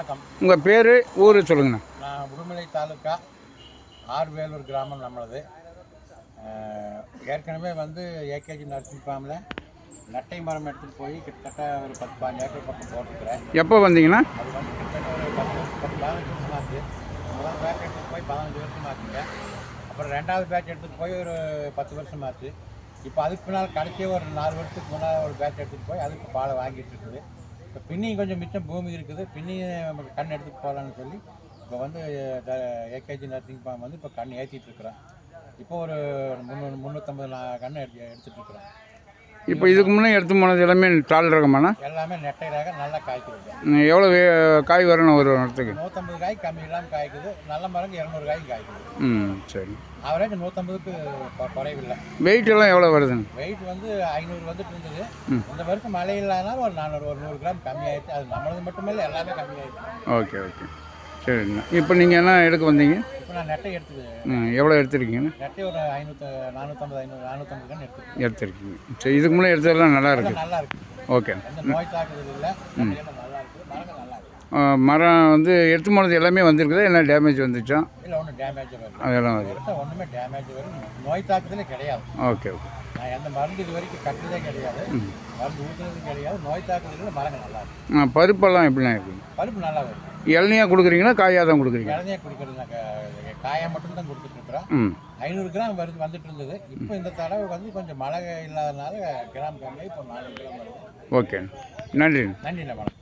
வணக்கம். உங்கள் பேர் ஊர் சொல்லுங்கண்ணா. நான் உடுமலை தாலுக்கா ஆர்வேலூர் கிராமம் நம்மளது. ஏற்கனவே வந்து ஏகேஜி நர்சிங் ஃபார்மில் நட்டை மரம் எடுத்துகிட்டு போய் கிட்டத்தட்ட ஒரு பத்து பதினஞ்சு ஏக்கர் பக்கம் போட்டிருக்கிறேன். எப்போ வந்தீங்கன்னா? அது வந்து கிட்டத்தட்ட ஒரு பத்து பத்து பதினஞ்சு வருஷம் ஆச்சு. முதல் பேட்ச் எடுத்துகிட்டு போய் பதினஞ்சு வருஷம் ஆச்சுங்க. அப்புறம் ரெண்டாவது பேட்ச் எடுத்துகிட்டு போய் ஒரு பத்து வருஷம் ஆச்சு. இப்போ அதுக்கு பின்னால் கடைசியே ஒரு நாலு வருஷத்துக்கு முன்னால் ஒரு பேட்ச் எடுத்துகிட்டு போய் அதுக்கு பாலை வாங்கிட்டு இருக்குது. இப்போ பின்னியும் கொஞ்சம் மிச்சம் பூமி இருக்குது. பின்னியும் நமக்கு கண் எடுத்து போகலான்னு சொல்லி இப்போ வந்து ஏகேஜி நர்சிங் ஃபார்ம் வந்து இப்போ கண் ஏற்றிட்டு இருக்கிறேன். இப்போ ஒரு முந்நூறு முந்நூற்றம்பது கண் எடுத்து எடுத்துகிட்டு இருக்கிறேன். இப்போ இதுக்கு முன்னே எடுத்து போனது எல்லாமே டால் ரகமாண்ணா? எல்லாமே நெட்டை ரக நல்லா காய்க்குது எவ்வளோ காய் வரணும் ஒரு இடத்துக்கு நூற்றம்பது காய் கம்மி இல்லாமல் காய்க்குது. நல்ல மரங்க இரநூறு காய் காய்க்குது. ம் சரி. அவரேஜ் நூற்றம்பதுக்கு குறைவில்லை. வெயிட் எல்லாம் எவ்வளோ வருதுங்க வெயிட் வந்து ஐநூறு வந்துட்டு இருந்தது. இந்த வருஷம் மழை இல்லாதனால ஒரு நானூறு ஒரு நூறு கிராம் கம்மியாயிடுச்சு அது நம்மளது மட்டுமே இல்லை எல்லாமே கம்மியாயிடுச்சு ஓகே ஓகே. சரிண்ணா. இப்போ நீங்கள் என்ன எடுக்க வந்தீங்க? எவ்வளோ எடுத்திருக்கீங்கண்ணா நெட்டை ஒரு ஐநூற்று நானூற்றம்பது ஐநூறு நானூற்றம்பது எடுத்திருக்கீங்க. சரி இதுக்கு முன்னே எடுத்ததெல்லாம் நல்லா இருக்கு. நல்லா இருக்கு. ஓகே. எந்த நோய் தாக்குதல் இல்லை. நெட்டையெல்லாம் நல்லா இருக்கு. மரங்கள் நல்லா இருக்கு. ஆ, மரம் வந்து எடுத்து போனது எல்லாமே வந்திருக்குதா? என்ன டேமேஜ் வந்துச்சா? இல்லை ஒன்றும் டேமேஜ் அதெல்லாம் ஒன்றுமே டேமேஜ் வரும் நோய் தாக்குதலே கிடையாது. Okay okay. நான் எந்த மருந்து இது வரைக்கும் கட்டுறதே கிடையாது. மருந்து ஊற்றுறதும் கிடையாது. நோய் தாக்குதலில் மரங்கள் நல்லா இருக்கு. பருப்பெல்லாம் எப்படிலாம் இருக்குங்க பருப்பு நல்லா வரும் இளநியாக கொடுக்குறீங்களா காயாக தான் கொடுக்குறீங்க இளநியா குடிக்கிறது நான் கா- காயா மட்டும் தான் கொடுத்துட்டு இருக்கிறோம். ம். ஐநூறு கிராம் வருது வந்துட்டு இருந்தது. இப்போ இந்த தடவை வந்து கொஞ்சம் மழை இல்லாதனால கிராம் கம்மியாக இப்போ நானூறு கிராம் வருது. ஓகே. நன்றி. நன்றி வணக்கம்